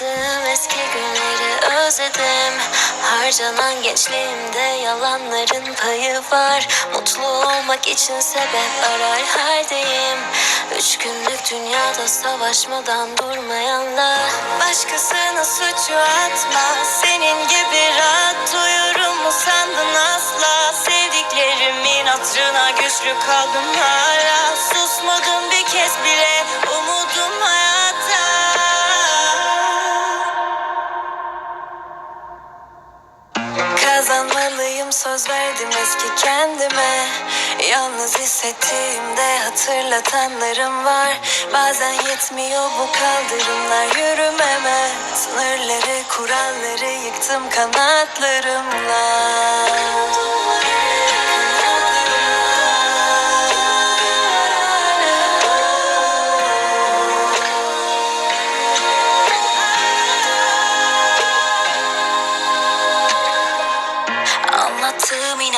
Bıraktığım eski günleri özledim. Harcanan gençliğimde yalanların payı var. Mutlu olmak için sebep arar haldeyim. Üç günlük dünyada savaşmadan durmayanla Başkasına suçu atma Senin gibi rahat duyurum. Mu sandın asla Sevdiklerimin hatırına güçlü kaldım hala. Susmadım bir kez bile Kazanmalıyım söz verdim eski kendime. Yalnız hissettiğimde hatırlatanlarım var. Bazen yetmiyor bu kaldırımlar yürümeme. Sınırları kuralları yıktım kanatlarımla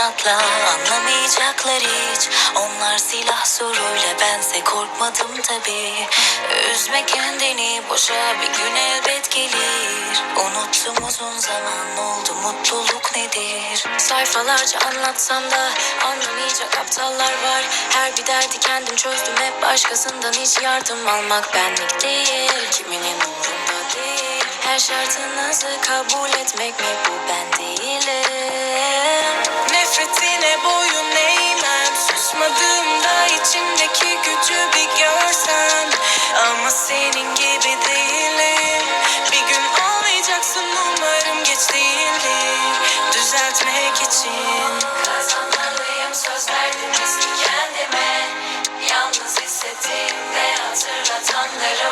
inatla anlamayacaklar hiç. Onlar silah soruyla bense korkmadım tabi Üzme kendini boşa bir gün elbet gelir. Unuttum uzun zaman oldu mutluluk nedir? Sayfalarca anlatsam da anlamayacak aptallar var. Her bir derdi kendim çözdüm hep başkasından hiç yardım almak benlik değil. Kiminin umurunda değil. Her şartınızı kabul etmek mi? Bu ben değilim için. Kazanmalıyım söz verdim. Eski kendime Yalnız hissettiğimde hatırlatanlarım